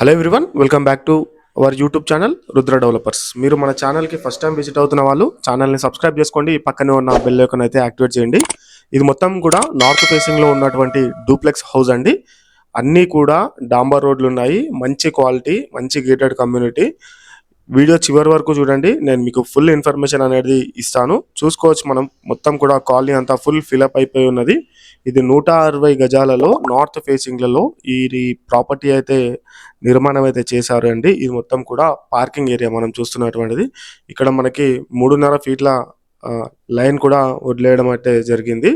Hello everyone welcome back to our YouTube channel Rudra developers మీరు మన ఛానల్కి first time visit అవుతున్న వాళ్ళు ఛానల్ని సబ్స్క్రైబ్ చేసుకోండి. ఈ పక్కనే ఉన్న బెల్ ఐకాన్ అయితే యాక్టివేట్ చేయండి. ఇది మొత్తం కూడా నార్త్ ఫేసింగ్లో ఉన్నటువంటి డూప్లెక్స్ హౌస్ అండి. అన్నీ కూడా డాంబర్ రోడ్లు ఉన్నాయి. మంచి క్వాలిటీ మంచి గేటెడ్ కమ్యూనిటీ వీడియో చివరి వరకు చూడండి. నేను మీకు ఫుల్ ఇన్ఫర్మేషన్ అనేది ఇస్తాను. చూసుకోవచ్చు మనం. మొత్తం కూడా కాలనీ అంతా ఫుల్ ఫిలప్ అయిపోయి ఉన్నది. ఇది నూట అరవై గజాలలో నార్త్ ఫేసింగ్లలో ఈ ప్రాపర్టీ అయితే నిర్మాణం అయితే చేశారు అండి. ఇది మొత్తం కూడా పార్కింగ్ ఏరియా మనం చూస్తున్నటువంటిది. ఇక్కడ మనకి మూడున్నర ఫీట్ల లైన్ కూడా వదిలేయడం అయితే జరిగింది.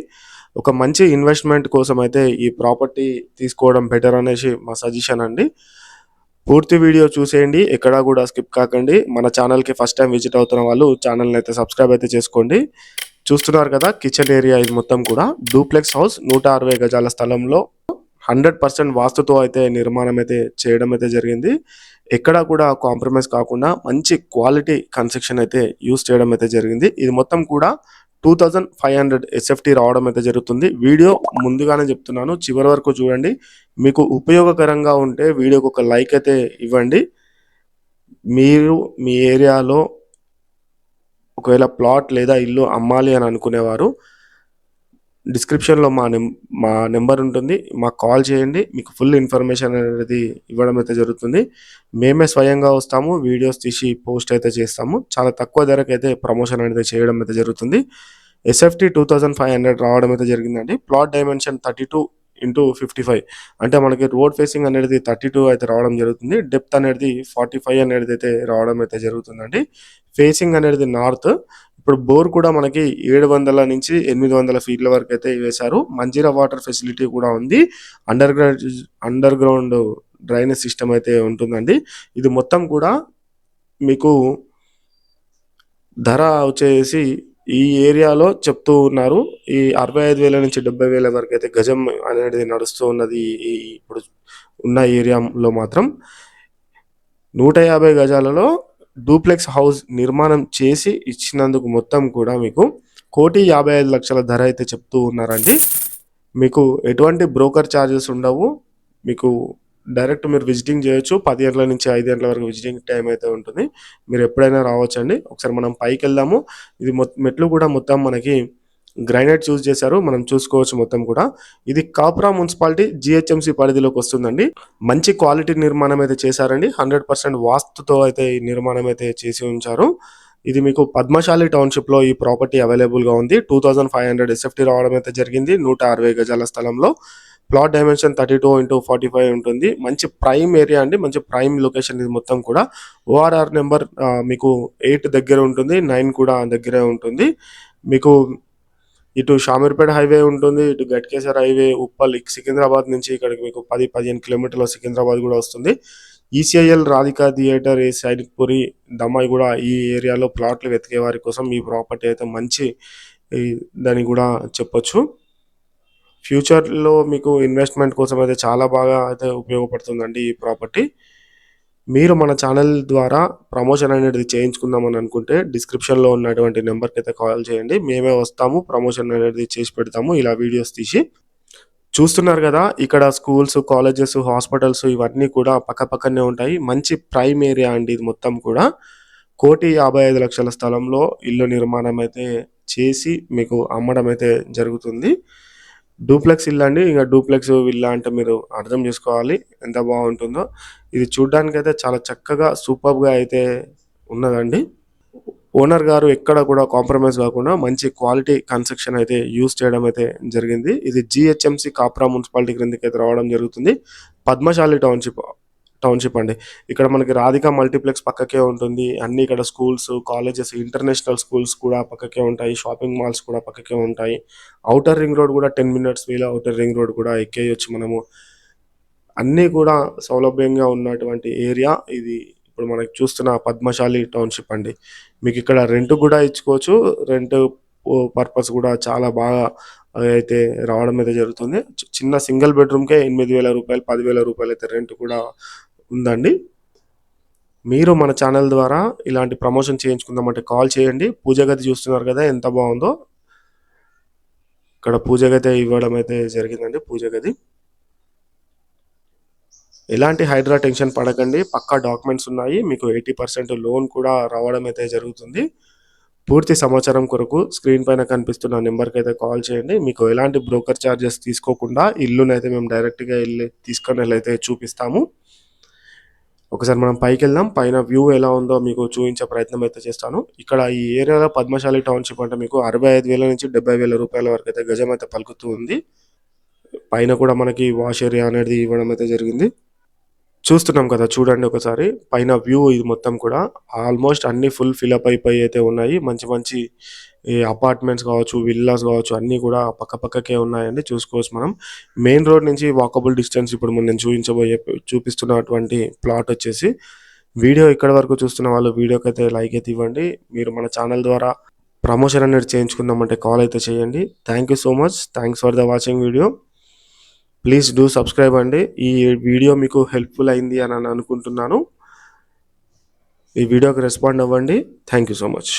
ఒక మంచి ఇన్వెస్ట్మెంట్ కోసం అయితే ఈ ప్రాపర్టీ తీసుకోవడం బెటర్ అనేసి మా సజెషన్ అండి. పూర్తి వీడియో చూసేయండి ఎక్కడా కూడా స్కిప్ కాకండి. మన ఛానల్కి ఫస్ట్ టైం విజిట్ అవుతున్న వాళ్ళు ఛానల్ని అయితే సబ్స్క్రైబ్ అయితే చేసుకోండి. చూస్తున్నారు కదా కిచెన్ ఏరియా ఇది మొత్తం కూడా. డూప్లెక్స్ హౌస్ నూట అరవై గజాల స్థలంలో హండ్రెడ్ పర్సెంట్ వాస్తుతో అయితే నిర్మాణం అయితే చేయడం అయితే జరిగింది. ఎక్కడా కూడా కాంప్రమైజ్ కాకుండా మంచి క్వాలిటీ కన్స్ట్రక్షన్ అయితే యూస్ చేయడం అయితే జరిగింది. ఇది మొత్తం కూడా two thousand five hundred SFT రావడం అయితే జరుగుతుంది. వీడియో ముందుగానే చెప్తున్నాను. చివరి వరకు చూడండి. మీకు ఉపయోగకరంగా ఉంటే వీడియోకి ఒక లైక్ అయితే ఇవ్వండి. మీరు మీ ఏరియాలో ఒకవేళ ప్లాట్ లేదా ఇల్లు అమ్మాలి అని అనుకునేవారు డిస్క్రిప్షన్లో మా నెం మా నెంబర్ ఉంటుంది. మాకు కాల్ చేయండి. మీకు ఫుల్ ఇన్ఫర్మేషన్ అనేది ఇవ్వడం అయితే జరుగుతుంది. మేమే స్వయంగా వస్తాము. వీడియోస్ తీసి పోస్ట్ అయితే చేస్తాము. చాలా తక్కువ ధరకు అయితే ప్రమోషన్ అనేది చేయడం అయితే జరుగుతుంది. SFT two thousand five hundred రావడం అయితే జరిగిందండి. Plot dimension thirty two into fifty five అంటే మనకి రోడ్ ఫేసింగ్ అనేది థర్టీ టూ అయితే రావడం జరుగుతుంది. డెప్త్ అనేది ఫార్టీ ఫైవ్ అనేది అయితే రావడం అయితే జరుగుతుందండి. ఫేసింగ్ అనేది నార్త్. ఇప్పుడు బోర్ కూడా మనకి ఏడు వందల నుంచి ఎనిమిది వందల ఫీట్ల వరకు అయితే వేశారు. మంజీరా వాటర్ ఫెసిలిటీ కూడా ఉంది. Underground underground drainage system అయితే ఉంటుందండి. ఇది మొత్తం కూడా మీకు ధర వచ్చేసి ఈ ఏరియాలో చెప్తూ ఉన్నారు. ఈ అరవై ఐదు వేల నుంచి డెబ్బై వేల వరకు అయితే గజం అనేది నడుస్తూ ఉన్నది ఈ ఇప్పుడు ఉన్న ఏరియాలో మాత్రం. నూట యాభై గజాలలో డూప్లెక్స్ హౌస్ నిర్మాణం చేసి ఇచ్చినందుకు మొత్తం కూడా మీకు కోటి యాభై ఐదు లక్షల ధర అయితే చెప్తూ ఉన్నారండి. మీకు ఎటువంటి బ్రోకర్ ఛార్జెస్ ఉండవు. మీకు డైరెక్ట్ మీరు విజిటింగ్ చేయొచ్చు. పది గంటల నుంచి ఐదు గంటల వరకు విజిటింగ్ టైం అయితే ఉంటుంది. మీరు ఎప్పుడైనా రావచ్చండి. ఒకసారి మనం పైకి వెళ్దాము. ఇది మొ- మెట్లు కూడా మొత్తం మనకి గ్రైనైట్ చూస్ చేశారు మనం చూసుకోవచ్చు మొత్తం కూడా. ఇది కాపురా మున్సిపాలిటీ జిహెచ్ఎంసి పరిధిలోకి వస్తుందండి. మంచి క్వాలిటీ నిర్మాణం అయితే చేశారండి. హండ్రెడ్ పర్సెంట్ వాస్తుతో అయితే ఈ నిర్మాణం అయితే చేసి ఉంచారు. ఇది మీకు పద్మశాలి టౌన్షిప్లో ఈ ప్రాపర్టీ అవైలబుల్గా ఉంది. Two thousand five hundred SFT రావడం అయితే జరిగింది నూట అరవై గజాల స్థలంలో. Plot dimension thirty two into forty five ఉంటుంది. మంచి ప్రైమ్ ఏరియా అండి. మంచి ప్రైమ్ లొకేషన్ ఇది మొత్తం కూడా. ఓఆర్ఆర్ నెంబర్ మీకు ఎయిట్ దగ్గర ఉంటుంది. నైన్ కూడా దగ్గరే ఉంటుంది. మీకు ఇటు షామీర్పేట హైవే ఉంటుంది ఇటు గట్కేసర్ హైవే ఉప్పల్ సికింద్రాబాద్ నుంచి ఇక్కడికి మీకు పది పదిహేను కిలోమీటర్ల సికింద్రాబాద్ కూడా వస్తుంది. ఈసీఐఎల్ రాధికా థియేటర్ ఈ సైనిక్పురి దమ్మాయి కూడా ఈ ఏరియాలో ప్లాట్లు వెతికే వారి కోసం ఈ ప్రాపర్టీ అయితే మంచి దాన్ని కూడా చెప్పొచ్చు. ఫ్యూచర్లో మీకు ఇన్వెస్ట్మెంట్ కోసం అయితే చాలా బాగా అయితే ఉపయోగపడుతుందండి ఈ ప్రాపర్టీ. మీరు మన ఛానల్ ద్వారా ప్రమోషన్ అనేది చేయించుకుందామని అనుకుంటే డిస్క్రిప్షన్లో ఉన్నటువంటి నెంబర్కి అయితే కాల్ చేయండి. మేమే వస్తాము ప్రమోషన్ అనేది చేసి పెడతాము. ఇలా వీడియోస్ తీసి చూస్తున్నారు కదా ఇక్కడ స్కూల్స్ కాలేజెస్ హాస్పిటల్స్ ఇవన్నీ కూడా పక్క పక్కనే ఉంటాయి. మంచి ప్రైమ్ ఏరియా అండి ఇది మొత్తం కూడా. కోటి యాభై ఐదు లక్షల స్థలంలో ఇల్లు నిర్మాణం అయితే చేసి మీకు అమ్మడం అయితే జరుగుతుంది. డూప్లెక్స్ ఇల్లు అండి. ఇంకా డూప్లెక్స్ విల్లా అంటే మీరు అర్థం చేసుకోవాలి ఎంత బాగుంటుందో. ఇది చూడడానికి అయితే చాలా చక్కగా సూపర్గా అయితే ఉన్నదండి. ఓనర్ గారు ఎక్కడ కూడా కాంప్రమైజ్ కాకుండా మంచి క్వాలిటీ కన్స్ట్రక్షన్ అయితే యూస్ చేయడం అయితే జరిగింది. ఇది జిహెచ్ఎంసి కాప్రా మున్సిపాలిటీ క్రిందకి అయితే రావడం జరుగుతుంది. పద్మశాలి టౌన్షిప్ టౌన్షిప్ అండి. ఇక్కడ మనకి రాధిక మల్టీప్లెక్స్ పక్కకే ఉంటుంది. అన్ని ఇక్కడ స్కూల్స్ కాలేజెస్ ఇంటర్నేషనల్ స్కూల్స్ కూడా పక్కకే ఉంటాయి. షాపింగ్ మాల్స్ కూడా పక్కకే ఉంటాయి. అవుటర్ రింగ్ రోడ్ కూడా టెన్ మినిట్స్ వీలో అవుటర్ రింగ్ రోడ్ కూడా ఎక్కేయచ్చు మనము. అన్నీ కూడా సౌలభ్యంగా ఉన్నటువంటి ఏరియా. ఇది ఇప్పుడు మనకి చూస్తున్న పద్మశాలి టౌన్షిప్ అండి. మీకు ఇక్కడ రెంట్ కూడా ఇచ్చుకోవచ్చు. రెంట్ పర్పస్ కూడా చాలా బాగా అయితే రావడం అయితే జరుగుతుంది. చిన్న సింగిల్ బెడ్రూమ్కే ఎనిమిది వేల రూపాయలు పదివేల రూపాయలు అయితే రెంట్ కూడా ఉందండి. మీరు మన ఛానల్ ద్వారా ఇలాంటి ప్రమోషన్ చేయించుకుందామంటే కాల్ చేయండి. పూజ గది చూస్తున్నారు కదా ఎంత బాగుందో. ఇక్కడ పూజ గది ఇవ్వడం అయితే జరిగిందండి పూజ గది. ఎలాంటి హైడ్రా టెన్షన్ పడకండి పక్కా డాక్యుమెంట్స్ ఉన్నాయి. మీకు ఎయిటీ పర్సెంట్ లోన్ కూడా రావడం అయితే జరుగుతుంది. పూర్తి సమాచారం కొరకు స్క్రీన్ పైన కనిపిస్తున్న నెంబర్కి అయితే కాల్ చేయండి. మీకు ఎలాంటి బ్రోకర్ ఛార్జెస్ తీసుకోకుండా ఇల్లునైతే మేము డైరెక్ట్గా వెళ్ళి తీసుకొని అయితే చూపిస్తాము. ఒకసారి మనం పైకి వెళ్దాం పైన వ్యూ ఎలా ఉందో మీకు చూపించే ప్రయత్నం అయితే చేస్తాను. ఇక్కడ ఈ ఏరియాలో పద్మశాలి టౌన్షిప్ అంటే మీకు అరవై ఐదు వేల నుంచి డెబ్బై వేల రూపాయల వరకు అయితే గజం అయితే పలుకుతూ ఉంది. పైన కూడా మనకి వాష్ ఏరియా అనేది ఇవ్వడం అయితే జరిగింది. చూస్తున్నాం కదా చూడండి ఒకసారి. పైన వ్యూ ఇది మొత్తం కూడా ఆల్మోస్ట్ అన్ని ఫుల్ ఫిలప్ అయిపోయి అయితే ఉన్నాయి. మంచి మంచి ఈ అపార్ట్మెంట్స్ కావచ్చు విల్లాస్ కావచ్చు అన్నీ కూడా పక్క పక్కకే ఉన్నాయండి. చూసుకోవచ్చు మనం. మెయిన్ రోడ్ నుంచి వాకబుల్ డిస్టెన్స్ ఇప్పుడు మనం నేను చూపించబోయే చూపిస్తున్నటువంటి ప్లాట్ వచ్చేసి వీడియో ఇక్కడ వరకు చూస్తున్న వాళ్ళు వీడియోకి అయితే లైక్ అయితే ఇవ్వండి. మీరు మన ఛానల్ ద్వారా ప్రమోషన్ అనేది చేయించుకుందామంటే కాల్ అయితే చేయండి. Thank you so much thanks for the watching video please do subscribe అండి. ఈ వీడియో మీకు హెల్ప్ఫుల్ అయింది అని అని అనుకుంటున్నాను. ఈ వీడియోకి రెస్పాండ్ అవ్వండి. Thank you so much